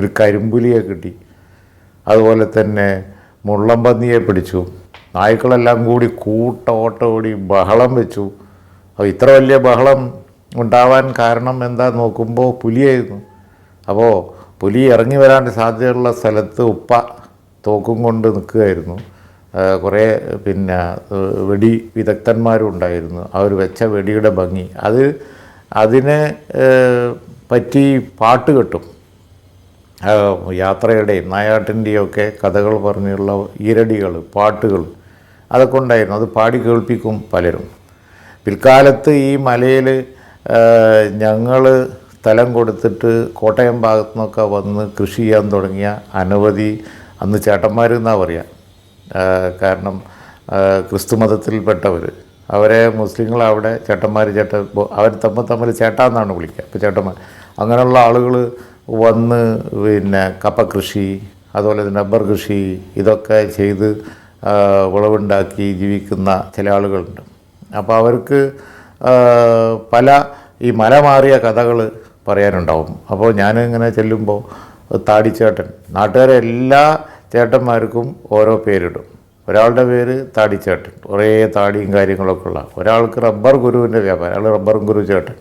ഒരു കരിമ്പുലിയെ കിട്ടി. അതുപോലെ തന്നെ മുള്ളംപന്നിയെ പിടിച്ചു. നായ്ക്കളെല്ലാം കൂടി കൂട്ട ഓട്ട ഓടി ബഹളം വെച്ചു. അപ്പോൾ ഇത്ര വലിയ ബഹളം ഉണ്ടാവാൻ കാരണം എന്താ നോക്കുമ്പോൾ പുലിയായിരുന്നു. അപ്പോൾ പുലി ഇറങ്ങി വരാൻ സാധ്യതയുള്ള സ്ഥലത്ത് ഉപ്പ തോക്കും കൊണ്ട് നിൽക്കുകയായിരുന്നു. കുറേ പിന്നെ വെടി വിദഗ്ധന്മാരും ഉണ്ടായിരുന്നു. അവർ വെച്ച വെടിയുടെ ഭംഗി. അത് അതിനെ പറ്റി പാട്ട് കെട്ടും. യാത്രയുടെയും നായാട്ടിന്റെയും ഒക്കെ കഥകൾ പറഞ്ഞുള്ള ഈരടികൾ പാട്ടുകൾ അതൊക്കെ ഉണ്ടായിരുന്നു അത് പാടി കേൾപ്പിക്കും പലരും. പിൽക്കാലത്ത് ഈ മലയിൽ ഞങ്ങൾ സ്ഥലം കൊടുത്തിട്ട് കോട്ടയം ഭാഗത്തു നിന്നൊക്കെ വന്ന് കൃഷി ചെയ്യാൻ തുടങ്ങിയ അനവധി അന്ന് ചേട്ടന്മാർ എന്നാ പറയുക കാരണം ക്രിസ്തു മതത്തിൽപ്പെട്ടവർ അവരെ മുസ്ലിങ്ങൾ അവിടെ ചേട്ടന്മാർ ചേട്ടൻ അവർ തമ്മിൽ തമ്മിൽ ചേട്ടാന്നാണ് വിളിക്കുക. അപ്പോൾ ചേട്ടന്മാർ അങ്ങനെയുള്ള ആളുകൾ വന്ന് പിന്നെ കപ്പ കൃഷി അതുപോലെ തന്നെ റബ്ബർ കൃഷി ഇതൊക്കെ ചെയ്ത് വിളവുണ്ടാക്കി ജീവിക്കുന്ന ചില ആളുകളുണ്ട്. അപ്പോൾ അവർക്ക് പല ഈ മല മാറിയ കഥകൾ പറയാനുണ്ടാവും. അപ്പോൾ ഞാനിങ്ങനെ ചെല്ലുമ്പോൾ താടിച്ചേട്ടൻ നാട്ടുകാരെ എല്ലാ ചേട്ടന്മാർക്കും ഓരോ പേരിടും. ഒരാളുടെ പേര് താടിച്ചേട്ടൻ കുറേ താടിയും കാര്യങ്ങളൊക്കെ ഉള്ള ഒരാൾക്ക് റബ്ബർ ഗുരുവിന്റെ വ്യാപാരം അയാൾ റബ്ബർ ഗുരു ചേട്ടൻ.